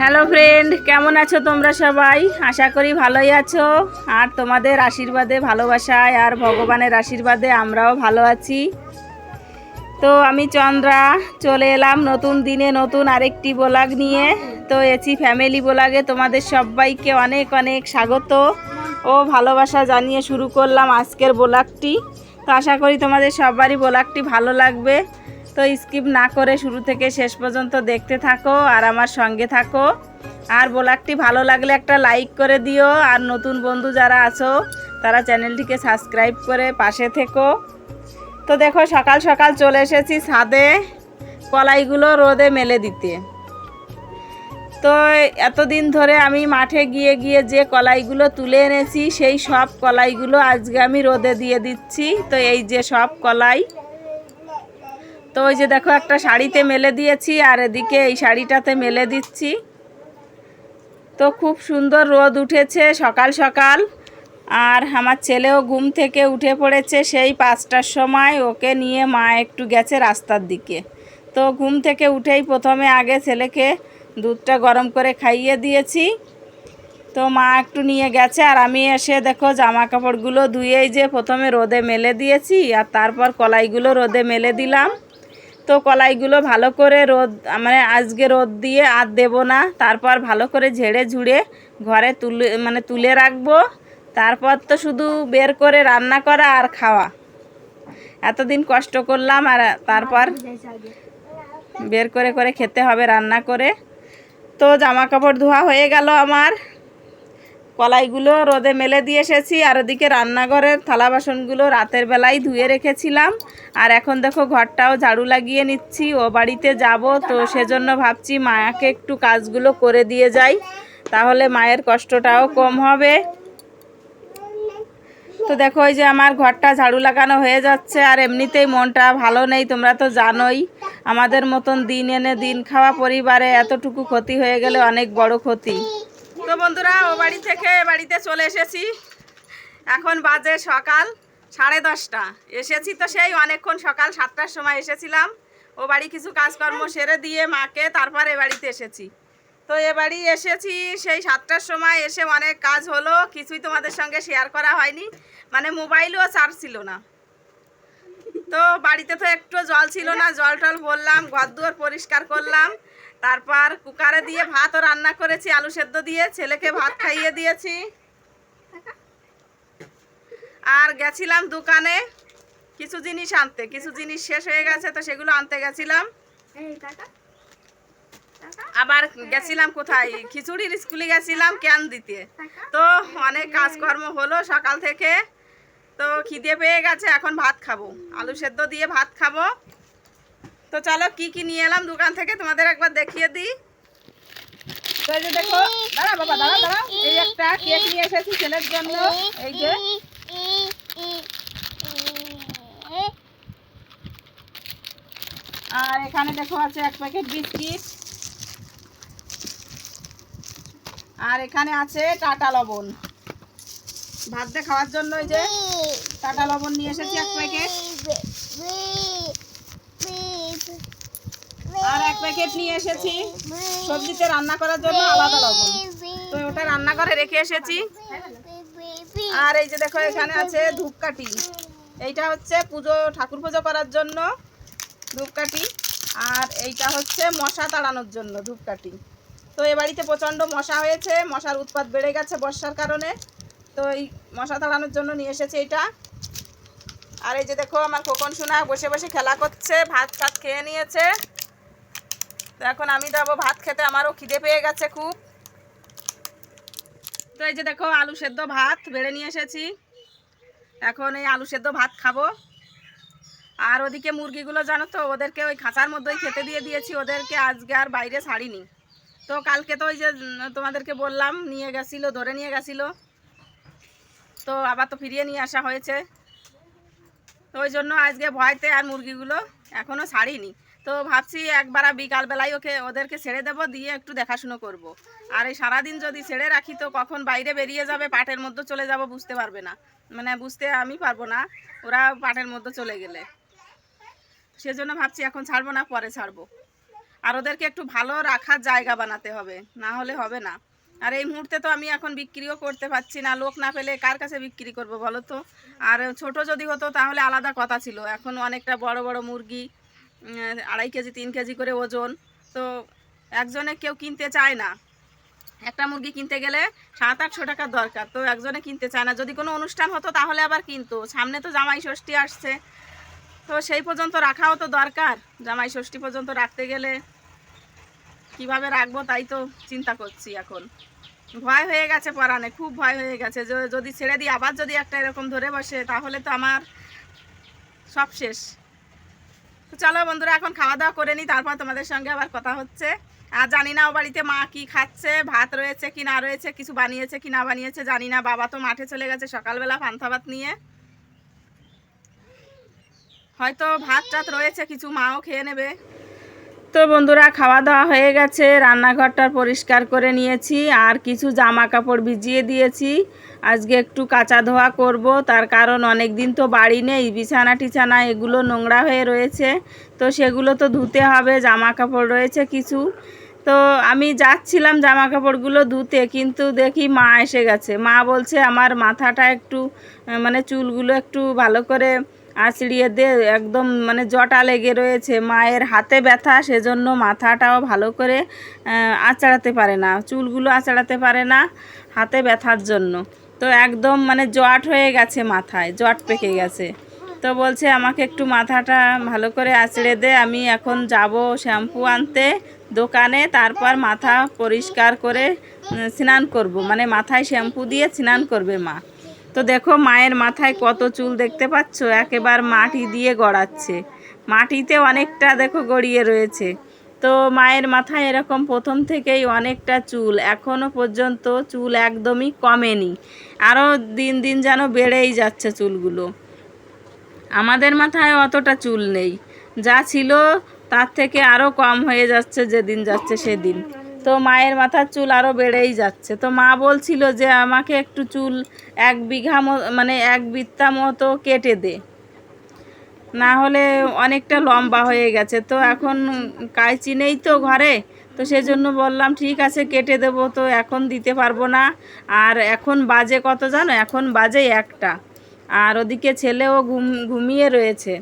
Hello friend কেমন আছো তোমরা সবাই? আশা করি ভালোই আছো। আর তোমাদের আশীর্বাদে, ভালোবাসায় আর ভগবানের আশীর্বাদে আমরাও ভালো আছি। তো আমি চন্দ্রা, চলে এলাম নতুন দিনে নতুন আরেকটি ব্লগ নিয়ে। তো এছি ফ্যামিলি ব্লগে তোমাদের সবাইকে অনেক অনেক স্বাগত ও ভালোবাসা জানিয়ে শুরু করলাম আজকের ব্লগটি। তো আশা করি তোমাদের সবারই ব্লগটি ভালো লাগবে। তো স্কিপ না করে শুরু থেকে শেষ পর্যন্ত দেখতে থাকো আর আমার সঙ্গে থাকো। আর ব্লগটি ভালো লাগলে একটা লাইক করে দিও। আর নতুন বন্ধু যারা আছো, তারা চ্যানেলটিকে সাবস্ক্রাইব করে পাশে থেকো। তো দেখো, সকাল সকাল চলে এসেছি ছাদে কলাইগুলো রোদে মেলে দিতে। তো এতদিন ধরে আমি মাঠে গিয়ে গিয়ে যে কলাইগুলো তুলে এনেছি, সেই সব কলাইগুলো আজকে আমি রোদে দিয়ে দিচ্ছি। তো এই যে সব কলাই তো ওই যে দেখো একটা শাড়িতে মেলে দিয়েছি আর এদিকে এই শাড়িটাতে মেলে দিচ্ছি। তো খুব সুন্দর রোদ উঠেছে সকাল সকাল। আর আমার ছেলেও ঘুম থেকে উঠে পড়েছে সেই পাঁচটার সময়। ওকে নিয়ে মা একটু গেছে রাস্তার দিকে। তো ঘুম থেকে উঠেই প্রথমে আগে ছেলেকে দুধটা গরম করে খাইয়ে দিয়েছি। তো মা একটু নিয়ে গেছে আর আমি এসে দেখো জামা কাপড়গুলো ধুয়েই যে প্রথমে রোদে মেলে দিয়েছি আর তারপর কলাইগুলো রোদে মেলে দিলাম। তো কলাইগুলো ভালো করে রোদ মানে আজকে রোদ দিয়ে আর দেব না। তারপর ভালো করে ঝেড়ে ঝুড়ে ঘরে তুলে মানে তুলে রাখব। তারপর তো শুধু বের করে রান্না করা আর খাওয়া। এতদিন কষ্ট করলাম আর তারপর বের করে করে খেতে হবে রান্না করে। তো জামা কাপড় ধোয়া হয়ে গেল আমার। কলাইগুলো রোদে মেলে দিয়ে এসেছি, আর ওদিকে রান্নাঘরের থালা বাসনগুলো রাতের বেলায় ধুয়ে রেখেছিলাম। আর এখন দেখো ঘরটাও ঝাড়ু লাগিয়ে নিচ্ছি, ও বাড়িতে যাব, তো সেজন্য ভাবছি মায়াকে একটু কাজগুলো করে দিয়ে যাই, তাহলে মায়ের কষ্টটাও কম হবে। তো দেখো ওই যে আমার ঘরটা ঝাড়ু লাগানো হয়ে যাচ্ছে, আর এমনিতেই মনটা ভালো নেই, তোমরা তো জানোই। আমাদের মতন দিন এনে দিন খাওয়া পরিবারে এতটুকু ক্ষতি হয়ে গেলে অনেক বড় ক্ষতি। তো বন্ধুরা, ও বাড়ি থেকে বাড়িতে চলে এসেছি। এখন বাজে সকাল সাড়ে দশটা। এসেছি তো সেই অনেকক্ষণ সকাল সাতটার সময় এসেছিলাম। ও বাড়ি কিছু কাজকর্ম সেরে দিয়ে মাকে তারপর এ বাড়িতে এসেছি। তো এ বাড়ি এসেছি সেই সাতটার সময় এসে অনেক কাজ হলো, কিছুই তোমাদের সঙ্গে শেয়ার করা হয়নি। মানে মোবাইলও চার্জ ছিল না। তো বাড়িতে তো একটু জল ছিল না, জল টল বললাম, ঘর দুয়ার পরিষ্কার করলাম। তারপর কুকারে দিয়ে ভাতও রান্না করেছি আলু সেদ্ধ দিয়ে ছেলেকে ভাত খাইয়ে দিয়েছি। আর গেছিলাম দোকানে কিছু জিনিস আনতে কিছু জিনিস শেষ হয়ে গেছে তো সেগুলো আনতে গেছিলাম। আবার গেছিলাম কোথায়? খিচুড়ির স্কুলে গেছিলাম ক্যান দিতে। তো অনেক কাজকর্ম হলো সকাল থেকে। তো খিদে পেয়ে গেছে এখন ভাত খাব। আলু সেদ্ধ দিয়ে ভাত খাব। তো চলো কি কি নিয়ে এলাম দোকান থেকে তোমাদের একবার দেখিয়ে দিই। তো এই যে দেখো, দাঁড়া বাবা, দাঁড়া দাঁড়া। এই একটা কেক নিয়ে এসেছি ছেলের জন্য। এই যে। আর এখানে দেখো আছে এক প্যাকেট বিস্কিট। আর এখানে আছে টাটা লবণ। ভাত দিয়ে খাওয়ার জন্য ওই যে টাটা লবণ নিয়ে এসেছি এক প্যাকেট। আর এক প্যাকেট নিয়ে এসেছি। সবজিতে রান্না করার জন্য আলাদা লবণ। তো ওটা রান্না করে রেখে এসেছি। আর এই যে দেখো, এখানে আছে ধূপকাঠি। এইটা হচ্ছে পুজো, ঠাকুর পুজো করার জন্য ধূপকাঠি। আর এইটা হচ্ছে মশা তাড়ানোর জন্য ধূপকাঠি। তো এ বাড়িতে প্রচণ্ড মশা হয়েছে, মশার উৎপাত বেড়ে গেছে বর্ষার কারণে। তো এই মশা তাড়ানোর জন্য নিয়ে এসেছে এটা আর এই যে দেখো, আমার খোকন সোনা বসে বসে খেলা করছে ভাত টাত খেয়ে নিয়েছে। তো এখন আমি যাব ভাত খেতে, আমারও খিদে পেয়ে গেছে খুব। তো এই যে দেখো, আলু সেদ্ধ ভাত বেড়ে নিয়ে এসেছি। এখন এই আলু সেদ্ধ ভাত খাব। আর ওদিকে মুরগিগুলো জানো তো, ওদেরকে ওই খাঁচার মধ্যেই খেতে দিয়ে দিয়েছি, ওদেরকে আজকে আর বাইরে ছাড়িনি। তো কালকে তো ওই যে তোমাদেরকে বললাম, নিয়ে গেছিল, ধরে নিয়ে গেছিল। তো আবার তো ফিরিয়ে নিয়ে আসা হয়েছে। তো ওই জন্য আজকে ভয়তে আর মুরগিগুলো এখনও ছাড়িনি। তো ভাবছি একবার বিকালবেলায় ওকে, ওদেরকে ছেড়ে দেবো, দিয়ে একটু দেখাশুনো করব। আর এই সারাদিন যদি ছেড়ে রাখি তো কখন বাইরে বেরিয়ে যাবে, পাটের মধ্যে চলে যাব বুঝতে পারবে না। মানে বুঝতে আমি পারব না, ওরা পাটের মধ্যে চলে গেলে। সেজন্য ভাবছি এখন ছাড়বো না, পরে ছাড়বো। আর ওদেরকে একটু ভালো রাখার জায়গা বানাতে হবে, না হলে হবে না। আর এই মুহূর্তে তো আমি এখন বিক্রিও করতে পারছি না, লোক না পেলে কার কাছে বিক্রি করব বলো তো? আর ছোট যদি হতো তাহলে আলাদা কথা ছিল, এখন অনেকটা বড় বড় মুরগি আড়াই কেজি, তিন কেজি করে ওজন। তো একজনে কেউ কিনতে চায় না। একটা মুরগি কিনতে গেলে সাত, আটশো টাকার দরকার। তো একজনে কিনতে চায় না। যদি কোনো অনুষ্ঠান হতো তাহলে আবার কিনতো। সামনে তো জামাই ষষ্ঠী আসছে। তো সেই পর্যন্ত রাখাও তো দরকার। জামাই ষষ্ঠী পর্যন্ত রাখতে গেলে কীভাবে রাখব তাই তো চিন্তা করছি এখন। ভয় হয়ে গেছে পরানে, খুব ভয় হয়ে গেছে। যদি ছেড়ে দিই, আবার যদি একটা এরকম ধরে বসে, তাহলে তো আমার সব শেষ। তো চলো বন্ধুরা, এখন খাওয়া দাওয়া করে নিই, তারপর তোমাদের সঙ্গে আবার কথা হচ্ছে। আর জানি না ও বাড়িতে মা কি খাচ্ছে, ভাত রয়েছে কি না রয়েছে, কিছু বানিয়েছে কি না বানিয়েছে, জানি না। বাবা তো মাঠে চলে গেছে সকালবেলা পান্থা ভাত নিয়ে। হয়তো ভাত টাত রয়েছে, কিছু মাও খেয়ে নেবে। তো বন্ধুরা, খাওয়া দাওয়া হয়ে গেছে, রান্নাঘরটা পরিষ্কার করে নিয়েছি, আর কিছু জামা কাপড় ভিজিয়ে দিয়েছি। আজকে একটু কাঁচা ধোয়া করব। তার কারণ অনেক দিন তো বাড়ি নেই, বিছানা টিছানা এগুলো নোংরা হয়ে রয়েছে। তো সেগুলো তো ধুতে হবে জামা কাপড় রয়েছে কিছু। তো আমি যাচ্ছিলাম জামা কাপড়গুলো ধুতে, কিন্তু দেখি মা এসে গেছে। মা বলছে, আমার মাথাটা একটু মানে চুলগুলো একটু ভালো করে আঁচড়িয়ে দে, একদম মানে জটা লেগে রয়েছে। মায়ের হাতে ব্যথা, সেজন্য মাথাটাও ভালো করে আঁচড়াতে পারে না, চুলগুলো আঁচড়াতে পারে না হাতে ব্যথার জন্য। তো একদম মানে জট হয়ে গেছে মাথায় জট পেকে গেছে। তো বলছে, আমাকে একটু মাথাটা ভালো করে আঁচড়ে দে, আমি এখন যাব শ্যাম্পু আনতে দোকানে, তারপর মাথা পরিষ্কার করে স্নান করব। মানে মাথায় শ্যাম্পু দিয়ে স্নান করবে মা। তো দেখো মায়ের মাথায় কত চুল দেখতে পাচ্ছ? একেবার মাটি দিয়ে গড়াচ্ছে। মাটিতে অনেকটা দেখো গড়িয়ে রয়েছে। তো মায়ের মাথায় এরকম প্রথম থেকেই অনেকটা চুল এখনও পর্যন্ত চুল একদমই কমেনি। আরও দিন দিন যেন বেড়েই যাচ্ছে চুলগুলো। আমাদের মাথায় অতটা চুল নেই। যা ছিল তার থেকে আরও কম হয়ে যাচ্ছে, যেদিন যাচ্ছে সেদিন। তো মায়ের মাথার চুল আরও বেড়েই যাচ্ছে। তো মা বলছিল যে আমাকে একটু চুল এক বিঘা মানে এক বৃত্তা মতো কেটে দে। না হলে অনেকটা লম্বা হয়ে গেছে। তো এখন কাইচি নেই তো ঘরে, তো সেজন্য বললাম, ঠিক আছে, কেটে দেবো তো, এখন দিতে পারব না। আর এখন বাজে কত জানো? এখন বাজে একটা। আর ওদিকে ছেলেও ঘুম, ঘুমিয়ে রয়েছে।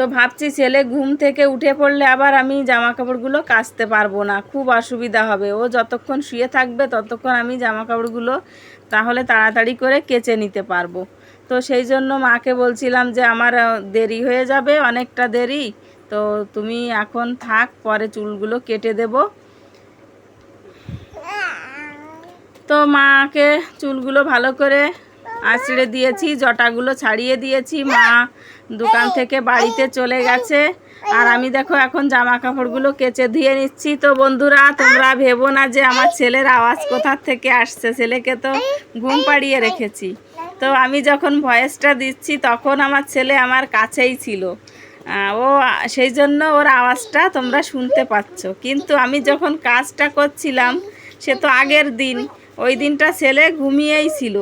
তো ভাবছি ছেলে ঘুম থেকে উঠে পড়লে আবার আমি জামা কাপড়গুলো কাচতে পারব না। খুব অসুবিধা হবে। ও যতক্ষণ শুয়ে থাকবে ততক্ষণ আমি জামা কাপড়গুলো তাহলে তাড়াতাড়ি করে কেচে নিতে পারব। তো সেই জন্য মাকে বলছিলাম যে আমার দেরি হয়ে যাবে, অনেকটা দেরি। তো তুমি এখন থাক, পরে চুলগুলো কেটে দেব। তো মাকে চুলগুলো ভালো করে আঁচড়ে দিয়েছি, জটাগুলো ছাড়িয়ে দিয়েছি, মা দোকান থেকে বাড়িতে চলে গেছে। আর আমি দেখো এখন জামা কাপড়গুলো কেচে ধুয়ে নিচ্ছি। তো বন্ধুরা, তোমরা ভেবো না যে আমার ছেলের আওয়াজ কোথার থেকে আসছে। ছেলেকে তো ঘুম পাড়িয়ে রেখেছি। তো আমি যখন ভয়েসটা দিচ্ছি, তখন আমার ছেলে আমার কাছেই ছিল। ও সেই জন্য ওর আওয়াজটা তোমরা শুনতে পাচ্ছ। কিন্তু আমি যখন কাজটা করছিলাম, সে তো আগের দিন, ওই দিনটা ছেলে ঘুমিয়েই ছিল।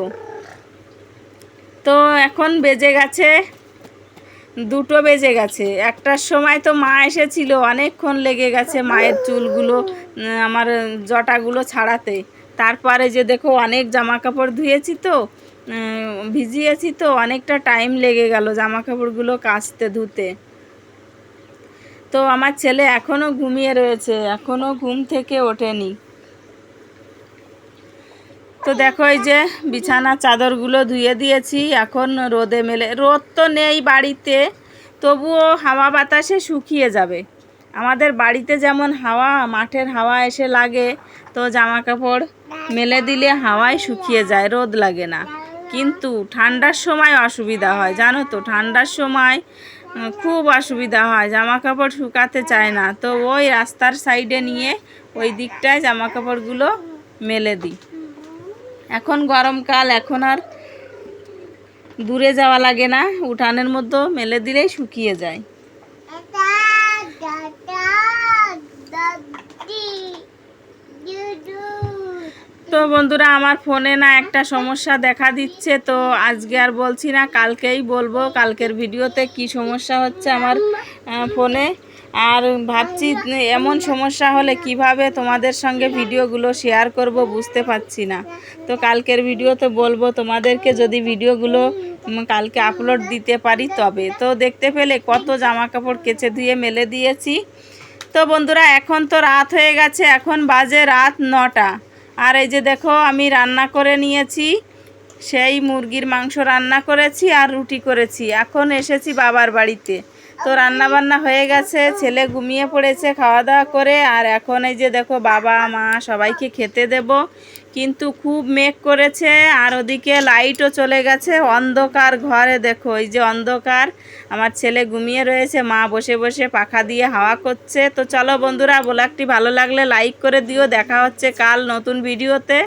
তো এখন বেজে গেছে, দুটো বেজে গেছে। একটার সময় তো মা এসেছিল, অনেকক্ষণ লেগে গেছে মায়ের চুলগুলো আমার জটাগুলো ছাড়াতে। তারপরে যে দেখো অনেক জামা কাপড় ধুয়েছি তো ভিজিয়েছি তো, অনেকটা টাইম লেগে গেল জামা কাপড়গুলো কাচতে ধুতে। তো আমার ছেলে এখনও ঘুমিয়ে রয়েছে এখনও ঘুম থেকে ওঠেনি। তো দেখো এই যে বিছানা চাদরগুলো ধুয়ে দিয়েছি, এখন রোদে মেলে, রোদ তো নেই বাড়িতে, তবুও হাওয়া বাতাসে শুকিয়ে যাবে। আমাদের বাড়িতে যেমন হাওয়া, মাঠের হাওয়া এসে লাগে, তো জামা কাপড় মেলে দিলে হাওয়ায় শুকিয়ে যায়, রোদ লাগে না। কিন্তু ঠান্ডার সময় অসুবিধা হয়, জানো তো, ঠান্ডার সময় খুব অসুবিধা হয় জামা কাপড় শুকাতে চায় না। তো ওই রাস্তার সাইডে নিয়ে ওই দিকটায় জামা কাপড়গুলো মেলে দিই। এখন গরমকাল এখন আর দূরে যাওয়া লাগে না। উঠানের মধ্যে মেলে দিলেই শুকিয়ে যায়। তো বন্ধুরা, আমার ফোনে না একটা সমস্যা দেখা দিচ্ছে, তো আজকে আর বলছি না, কালকেই বলব। কালকের ভিডিওতে কি সমস্যা হচ্ছে আমার ফোনে। আর ভাবছি এমন সমস্যা হলে কীভাবে তোমাদের সঙ্গে ভিডিওগুলো শেয়ার করব বুঝতে পারছি না। তো কালকের ভিডিওতে বলব তোমাদেরকে যদি ভিডিওগুলো কালকে আপলোড দিতে পারি তবে। তো দেখতে পেলে কত জামা কাপড় কেচে ধুয়ে মেলে দিয়েছি। তো বন্ধুরা, এখন তো রাত হয়ে গেছে, এখন বাজে রাত নটা। আর এই যে দেখো, আমি রান্না করে নিয়েছি। সেই মুরগির মাংস রান্না করেছি আর রুটি করেছি। এখন এসেছি বাবার বাড়িতে। তো রান্না বান্না হয়ে গেছে, ছেলে ঘুমিয়ে পড়েছে খাওয়া দাওয়া করে, আর এখন এই যে দেখো বাবা, মা সবাইকে খেতে দেব। কিন্তু খুব মেঘ করেছে, আর ওদিকে লাইটও চলে গেছে, অন্ধকার ঘরে দেখো, এই যে অন্ধকার। আমার ছেলে ঘুমিয়ে রয়েছে, মা বসে বসে পাখা দিয়ে হাওয়া করছে। তো চলো বন্ধুরা, ব্লগটি ভালো লাগলে লাইক করে দিও, দেখা হচ্ছে কাল নতুন ভিডিওতে।